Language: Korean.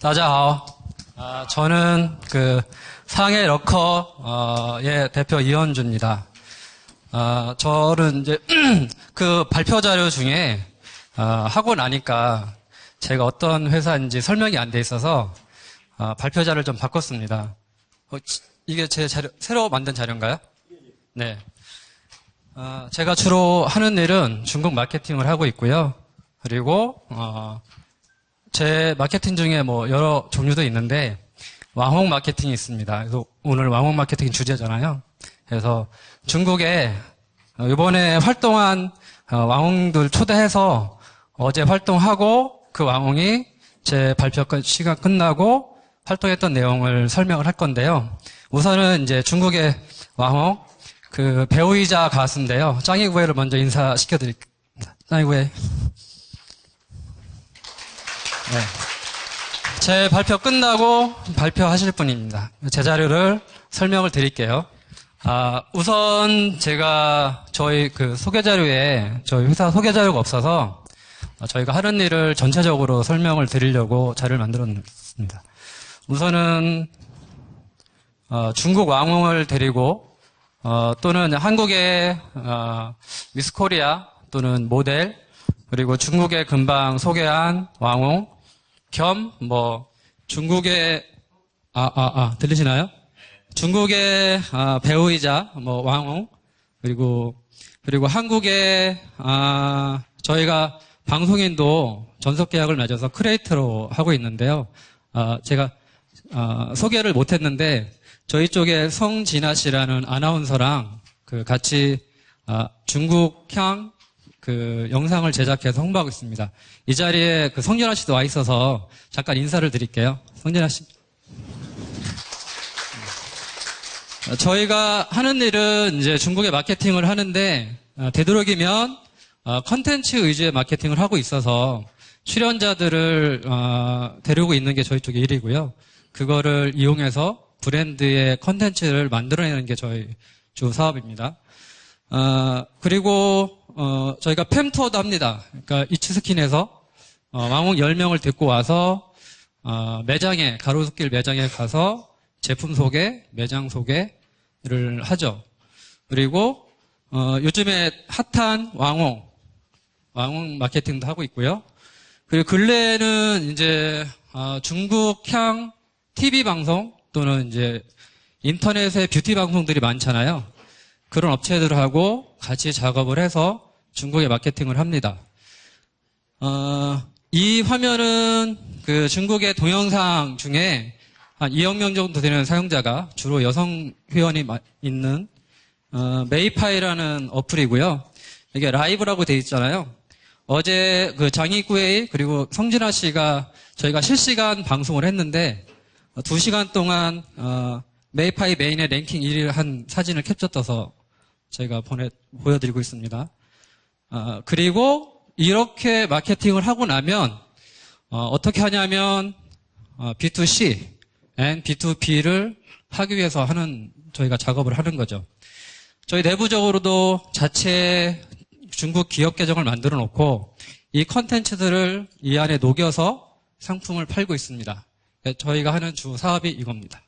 大家好. 아, 저는 그 상해 러커의 대표 이현주입니다. 아, 저는 이제 그 발표 자료 중에 아, 하고 나니까 제가 어떤 회사인지 설명이 안 돼 있어서 아, 발표 자료를 좀 바꿨습니다. 어, 지- 이게 제 자료 새로 만든 자료인가요? 네. 아, 제가 주로 하는 일은 중국 마케팅을 하고 있고요. 그리고 어, 제 마케팅 중에 뭐 여러 종류도 있는데 왕홍 마케팅이 있습니다. 그래서 오늘 왕홍 마케팅 주제잖아요. 그래서 중국에 어, 이번에 활동한 어, 왕홍들 초대해서 어제 활동하고 그 왕홍이 제 발표 끝- 시간 끝나고 활동했던 내용을 설명을 할 건데요. 우선은 이제 중국의 왕홍 그 배우이자 가수인데요. 짱이구에를 먼저 인사시켜드릴게요. 짱이구에. 네. 제 발표 끝나고 발표하실 분입니다. 제 자료를 설명을 드릴게요. 아, 우선 제가 저희 그 소개 자료에 저희 회사 소개 자료가 없어서 아, 저희가 하는 일을 전체적으로 설명을 드리려고 자료를 만들었습니다. 우선은 어, 중국 왕홍을 데리고 어, 또는 한국의 어, 미스코리아 또는 모델 그리고 중국에 금방 소개한 왕홍 겸 뭐 중국의 아아 아 들리시나요? 중국의 아, 배우이자 뭐 왕홍 그리고 그리고 한국의 아, 저희가 방송인도 전속 계약을 맺어서 크리에이터로 하고 있는데요. 아, 제가 아, 소개를 못했는데 저희 쪽에 성진아 씨라는 아나운서랑 그 같이 아, 중국향 그 영상을 제작해서 홍보하고 있습니다. 이 자리에 그 성진아 씨도 와 있어서 잠깐 인사를 드릴게요. 성진아 씨. 어, 저희가 하는 일은 이제 중국의 마케팅을 하는데 어, 되도록이면 어, 컨텐츠 위주의 마케팅을 하고 있어서 출연자들을 어, 데리고 있는 게 저희 쪽의 일이고요. 그거를 이용해서 브랜드의 컨텐츠를 만들어내는 게 저희 주 사업입니다. 어, 그리고 어, 저희가 팸투어도 합니다. 그러니까 이츠스킨에서 어, 왕홍 10명을 데리고 와서 어, 매장에 가로수길 매장에 가서 제품 소개, 매장 소개를 하죠. 그리고 어, 요즘에 핫한 왕홍, 왕홍 마케팅도 하고 있고요. 그리고 근래에는 이제 어, 중국향 TV 방송 또는 이제 인터넷의 뷰티 방송들이 많잖아요. 그런 업체들하고 같이 작업을 해서 중국에 마케팅을 합니다. 어, 이 화면은 그 중국의 동영상 중에 한 2억 명 정도 되는 사용자가 주로 여성 회원이 마- 있는 어, 메이파이라는 어플이고요. 이게 라이브라고 돼 있잖아요. 어제 그 장이구웨이 그리고 성진아 씨가 저희가 실시간 방송을 했는데 어, 2시간 동안 어, 메이파이 메인의 랭킹 1위를 한 사진을 캡처 떠서 저희가 보내 보여드리고 있습니다. 어, 그리고 이렇게 마케팅을 하고 나면 어, 떻게 하냐면 어, B2C and B2B를 하기 위해서 하는 저희가 작업을 하는 거죠. 저희 내부적으로도 자체 중국 기업 계정을 만들어 놓고 이 컨텐츠들을 이 안에 녹여서 상품을 팔고 있습니다. 네, 저희가 하는 주 사업이 이겁니다.